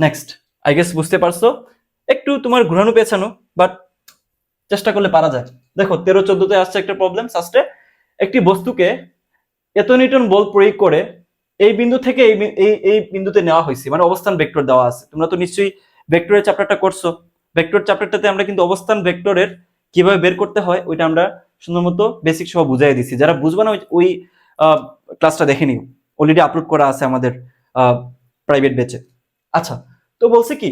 Next I guess বুঝতে পারছ? একটু তোমার ঘুরানো পেছানো বাট চেষ্টা করলে পারা যায়। দেখো, তেরো চোদ্দতে আসছে একটা প্রবলেম ফার্স্টে একটি বস্তুকে এত নিউটন বল প্রয়োগ করে এই বিন্দু থেকে এই এই বিন্দুতে নেওয়া হয়েছে মানে অবস্থান ভেক্টর দেওয়া আছে। তোমরা তো নিশ্চয়ই ভেক্টরের চ্যাপ্টারটা করছ। ভেক্টর চ্যাপ্টারটাতে আমরা কিন্তু অবস্থান ভেক্টরের কীভাবে বের করতে হয়, ওইটা আমরা সুন্দর মতো বেসিক সহ বুঝাই দিছি। যারা বুঝবে না, ওই- ওই ক্লাসটা দেখে নিও। অলরেডি আপলোড করা আছে আমাদের প্রাইভেট বেচে আচ্ছা তো বলছে কি,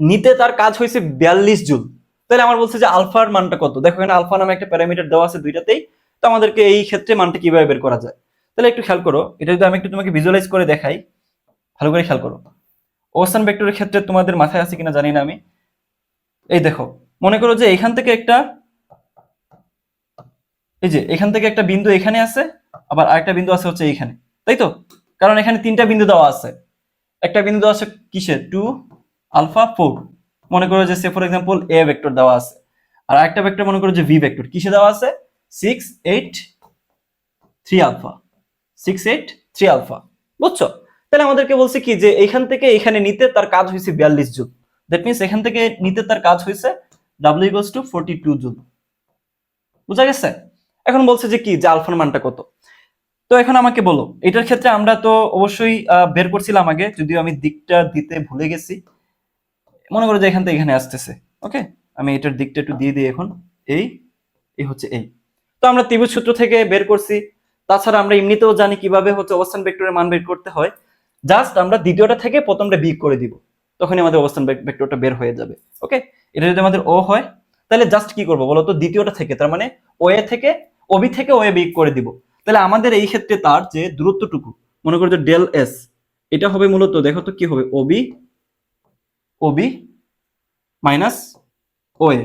নিতে তার কাজ হয়েছে বিয়াল্লিশ জুল তাহলে আমার বলছে যে আলফার মানটা কত? দেখো এখানে আলফা নামে একটা প্যারামিটার দেওয়া আছে দুইটাতেই, তো আমাদেরকে এই ক্ষেত্রে মানটা কীভাবে বের করা যায়? তাহলে একটু খেয়াল করো, এটা যদি আমি একটু তোমাকে ভিজুয়ালাইজ করে দেখাই, ভালো করে খেয়াল করো। অবস্থান ভেক্টরের ক্ষেত্রে তোমাদের মাথায় আছে কিনা জানি না আমি। এই দেখো, মনে করো যে এখান থেকে একটা, এই যে এখান থেকে একটা বিন্দু এখানে আছে, আবার আরেকটা বিন্দু আছে হচ্ছে এইখানে। তাই তো? কারণ এখানে তিনটা বিন্দু দেওয়া আছে। একটা বিন্দু দেওয়া আছে কিসে টু আলফা ফোর মনে করো যে সে ফর এক্সাম্পল এ ভেক্টর দেওয়া আছে। আর একটা ভেক্টর মনে করো যে ভি ভেক্টর কিসে দেওয়া আছে? Six eight three alpha six eight three alpha বুঝছ? তাহলে আমাদেরকে বলছে কি যে এখান থেকে এখানে নিতে তার কাজ হয়েছে বিয়াল্লিশ জুল। দ্যাট মিনস এখান থেকে নিতে তার কাজ হয়েছে W equals to forty two joule. বুঝা গেছে? এখন বলছে যে কি? যে আলফার মানটা কত? তো এখন আমাকে বলো, এটার ক্ষেত্রে আমরা তো অবশ্যই বের করছিলাম আগে, যদিও আমি দিকটা দিতে ভুলে গেছি। মনে করো যে এখান থেকে এখানে আসতেছে ওকে আমি এটার দিকটা একটু দিয়ে দিই এখন। এই এই হচ্ছে এই। তো আমরা ত্রিভুজ সূত্র থেকে বের করছি। তাছাড়া আমরা এমনিতেও জানি কীভাবে হচ্ছে অবস্থান ভেক্টরের মান বের করতে হয়। জাস্ট আমরা দ্বিতীয়টা থেকে প্রথমটা বিয়োগ করে দিব, তখনই আমাদের অবস্থান ভেক্টরটা বের হয়ে যাবে ওকে এটা যদি আমাদের ও হয়, তাহলে জাস্ট কি করব বলো তো? দ্বিতীয়টা থেকে, তার মানে ও এ থেকে ওবি থেকে ও এ বিয়োগ করে দিব। তাহলে আমাদের এই ক্ষেত্রে তার যে দূরত্বটুকু, মনে করো যে ডেল এস, এটা হবে মূলত, দেখো তো কি হবে, OB OB minus O A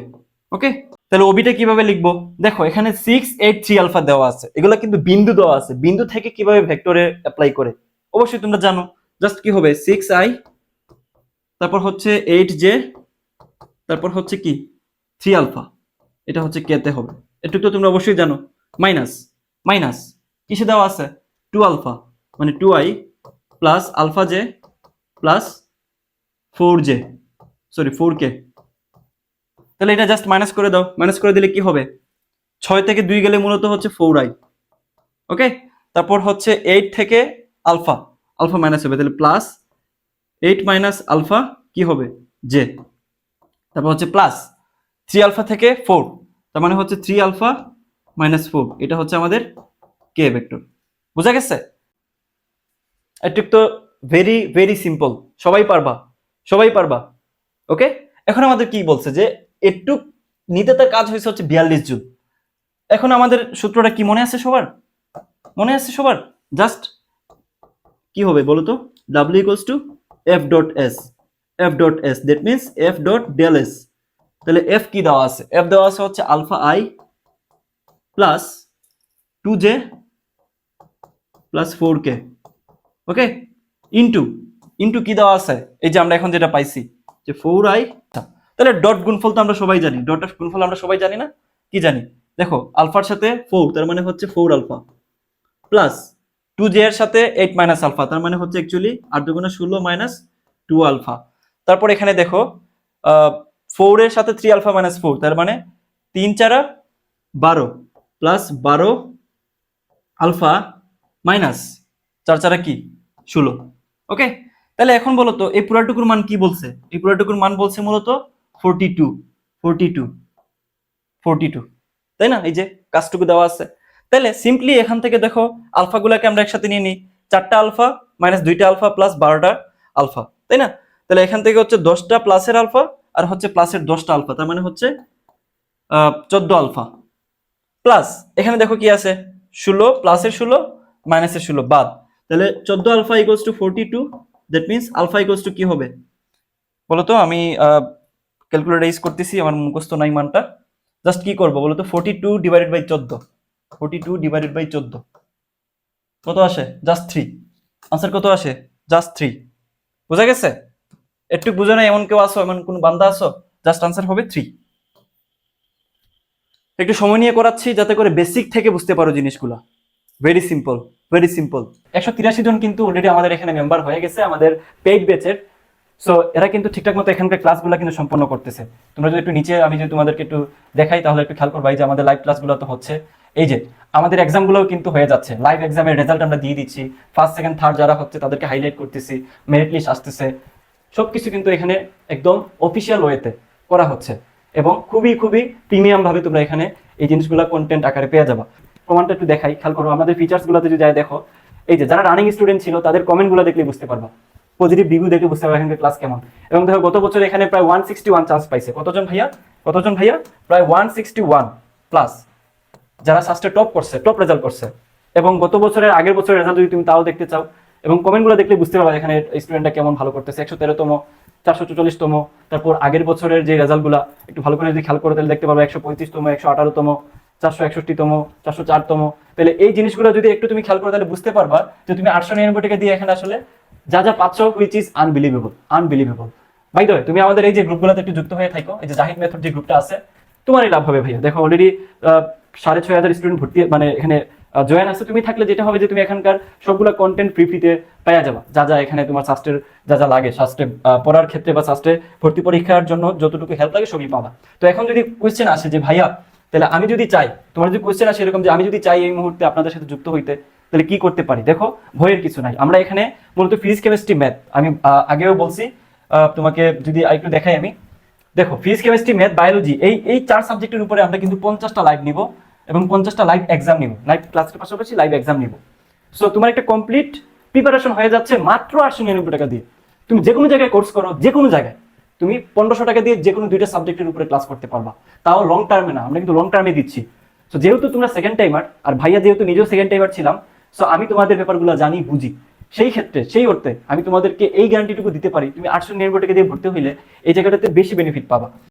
okay? তাহলে ওবিটা কীভাবে লিখব? দেখো, এখানে সিক্স এইট থ্রি আলফা দেওয়া আছে। এগুলো কিন্তু বিন্দু দেওয়া আছে। বিন্দু থেকে কীভাবে ভেক্টরে অ্যাপ্লাই করে? অবশ্যই তোমরা জানো। জাস্ট কি হবে? সিক্স আই তারপর হচ্ছে এইট জে তারপর হচ্ছে কি? থ্রি আলফা এটা হচ্ছে কেতে হবে। একটু তো তোমরা অবশ্যই জানো। মাইনাস মাইনাস কিসে দেওয়া আছে? Two alpha. মানে two I plus alpha J plus four J. Sorry, four K. তাহলে এটা জাস্ট মাইনাস করে দাও। মাইনাস করে দিলে কি হবে? ছয় থেকে দুই গেলে মূলত হচ্ছে ফোর আই ওকে তারপর হচ্ছে এইট থেকে আলফা। আলফা মাইনাস হবে। তাহলে প্লাস এইট মাইনাস আলফা কি হবে? জে। তারপর হচ্ছে প্লাস থ্রি আলফা থেকে ফোর তার মানে হচ্ছে থ্রি আলফা মাইনাস ফোর এটা হচ্ছে আমাদের কে ভেক্টর? বোঝা গেছে? একটু তো ভেরি ভেরি সিম্পল সবাই পারবা। সবাই পারবা। ওকে এখন আমাদের কি বলছে যে, একটু নিতে তার কাজ হয়েছে হচ্ছে বিয়াল্লিশ জুন। এখন আমাদের সূত্রটা কি মনে আছে সবার? মনে আছে সবার? জাস্ট কি হবে বলো তো? W equals to F dot S F dot S that means F dot del S তাহলে এফ কি দেওয়া আছে? এফ দেওয়া আছে হচ্ছে alpha I plus two J plus four K okay into into কি দেওয়া আছে? এই যে আমরা এখন যেটা পাইছি, যে ফোর আই তাহলে ডট গুণফল তো আমরা সবাই জানি ডট গুণফল আমরা সবাই জানি না? কি জানি? দেখো, আলফার সাথে ফোর তার মানে হচ্ছে four alpha plus two J এর সাথে এইট মাইনাস আলফা তার মানে হচ্ছে অ্যাকচুয়ালি আট দুগুণে ষোলো মাইনাস টু আলফা তারপর এখানে দেখো ফোর এর সাথে থ্রি আলফা মাইনাস ফোর তার মানে তিন চারা বারো প্লাস বারো আলফা মাইনাস চার চারা কি? ষোলো। ওকে তাহলে এখন বলো তো, এই পুরাটুকুর মান কি বলছে? এই পুরাটুকুর মান বলছে মূলত forty two forty two forty two তাই না? এই যে কাজটুকু দেওয়া আছে। তাহলে সিম্পলি এখান থেকে দেখো, আলফাগুলোকে আমরা একসাথে নিয়ে নিই। চারটা আলফা মাইনাস দুইটা আলফা প্লাস বারোটা আলফা। তাই না? তাহলে এখান থেকে হচ্ছে দশটা প্লাসের আলফা আর হচ্ছে প্লাসের দশটা আলফা। তার মানে হচ্ছে চোদ্দ আলফা। প্লাস এখানে দেখো কি আছে? ষোলো প্লাসের ষোলো মাইনাসের ষোলো বাদ। তাহলে চোদ্দ alpha equals to forty two that means alpha equals to কি হবে? বলো তো আমি ক্যালকুলেটার ইউজ করতেছি আমার মুখস্থ নাই মানটা। জাস্ট কি করব বলো তো? ফোরটি টু ডিভাইডেড বাই চোদ্দ। ফোরটি টু ডিভাইডেড বাই চোদ্দ। কত আসে? জাস্ট থ্রি আনসার কত আসে? জাস্ট থ্রি বোঝা গেছে? একটু বুঝে নাই এমন কেউ আসো এমন কোন বান্দা আসো জাস্ট আনসার হবে থ্রি একটু সময় নিয়ে করাচ্ছি যাতে করে বেসিক থেকে বুঝতে পারো জিনিসগুলো। ভেরি সিম্পল ভেরি সিম্পল একশো তিরাশি জন কিন্তু অলরেডি আমাদের এখানে মেম্বার হয়ে গেছে, আমাদের পেইড ব্যাচের সো এরা কিন্তু ঠিকঠাক মতো এখানকার ক্লাসগুলো কিন্তু সম্পন্ন করতেছে। তোমরা যদি একটু নিচে, আমি যদি তোমাদেরকে একটু দেখাই, তাহলে একটু খেয়াল করবা এই যে আমাদের লাইভ ক্লাসগুলো তো হচ্ছে। এই যে, আমাদের এক্সামগুলোও কিন্তু হয়ে যাচ্ছে। লাইভ এক্সামের রেজাল্ট আমরা দিয়ে দিচ্ছি। ফার্স্ট সেকেন্ড থার্ড যারা হচ্ছে, তাদেরকে হাইলাইট করতেছি। মেরিট লিস্ট আসতেছে। সবকিছু কিন্তু এখানে একদম অফিসিয়াল ওয়েতে করা হচ্ছে। এবং খুবই খুবই প্রিমিয়াম ভাবে তোমরা এখানে এই জিনিসগুলো কন্টেন্ট আকারে পেয়ে যাবা। প্রমাণটা একটু দেখাই, খেয়াল করো, আমাদের ফিচার্স গুলোতে যদি যাই দেখো, এই যে যারা রানিং স্টুডেন্ট ছিল, তাদের কমেন্টগুলো দেখলে বুঝতে পারবা। পজিটিভ রিভিউ দেখে বুঝতে পারবা এখানকার ক্লাস কেমন। এবং দেখো, গত বছর এখানে প্রায় ওয়ান সিক্সটি ওয়ান চান্স পাইছে। কতজন ভাইয়া? কতজন ভাইয়া? প্রায় ওয়ান সিক্সটি ওয়ান প্লাস যারা সাস্টে টপ করছে টপ রেজাল্ট করছে। এবং গত বছরের আগের বছরের রেজাল্ট যদি তুমি তাও দেখতে চাও, এবং কমেন্টগুলো দেখলে বুঝতে পারবা এখানে স্টুডেন্টটা কেমন ভালো করতেছে। একশো তেরোতম, চারশো চল্লিশতম তারপর আগের বছরের যে রেজাল্টগুলো একটু ভালো করে যদি খেয়াল করে, তাহলে দেখতে পারবা একশো পঁয়ত্রিশতম, একশো আঠারোতম চারশো একষট্টিতম, চারশো চারতম। তাহলে এই জিনিসগুলো যদি একটু তুমি খেয়াল করে তাহলে বুঝতে পারবা যে তুমি আটশো নিরানব্বই টাকা দিয়ে এখানে আসলে যা যা পাচ্ছ which is unbelievable unbelievable by the তুমি আমাদের এই যে গ্রুপগুলোতে একটু যুক্ত হয়ে থাকো, এই যে জাহিদ মেথড যে গ্রুপটা আছে, তোমারই লাভ হবে ভাইয়া। দেখো অলরেডি সাড়ে ছয় হাজার স্টুডেন্ট ভর্তি মানে এখানে জয়েন আছে। তুমি থাকলে যেটা হবে যে তুমি এখানকার সবগুলো কন্টেন্ট ফ্রি ফ্রিতে পাওয়া যাবা। যা যা এখানে তোমার শাস্ত্রের যা যা লাগে শাস্ত্রে পড়ার ক্ষেত্রে বা শাস্ত্রে ভর্তি পরীক্ষার জন্য যতটুকু হেল্প লাগে সবই পাবা। তো এখন যদি কোয়েশ্চেন আসে যে ভাইয়া তাহলে আমি যদি চাই, তোমার যদি কোয়েশ্চেন আসে এরকম যে আমি যদি চাই এই মুহূর্তে আপনাদের সাথে যুক্ত হইতে, তাহলে কি করতে পারি? দেখো ভয়ের কিছু নাই। আমরা এখানে মূলত ফিজিক্স কেমিস্ট্রি ম্যাথ আমি আগেও বলছি তোমাকে যদি আরেকটু দেখাই আমি। দেখো ফিজিক্স কেমিস্ট্রি ম্যাথ বায়োলজি এই এই চার সাবজেক্টের উপরে আমরা কিন্তু পঞ্চাশটা লাইভ নিব এবং পঞ্চাশটা লাইভ এক্সাম নিব। লাইভ ক্লাসের পাশাপাশি লাইভ এক্সাম নিব। সো তোমার একটা কমপ্লিট প্রিপারেশন হয়ে যাচ্ছে মাত্র আটশো নিরানব্বই টাকা দিয়ে। তুমি যে কোনো জায়গায় কোর্স করো যে কোনো জায়গায়। তুমি পনেরোশো টাকা দিয়ে যে কোনো দুইটা সাবজেক্টের উপরে ক্লাস করতে পারবা। তাও লং টার্মে না, আমরা কিন্তু লং টার্মে দিচ্ছি। সো যেহেতু তোমরা সেকেন্ড টাইমার আর ভাইয়া যেহেতু নিজেও সেকেন্ড টাইমার ছিলাম সো আমি তোমাদের ব্যাপারগুলো জানি, বুঝি। সেই ক্ষেত্রে, সেই অর্থে আমি তোমাদেরকে এই গ্যারান্টিটুকু দিতে পারি। তুমি আটশো নিরানব্বই টাকা দিয়ে ভর্তি হইলে এই জায়গাটাতে বেশি বেনিফিট পাবা।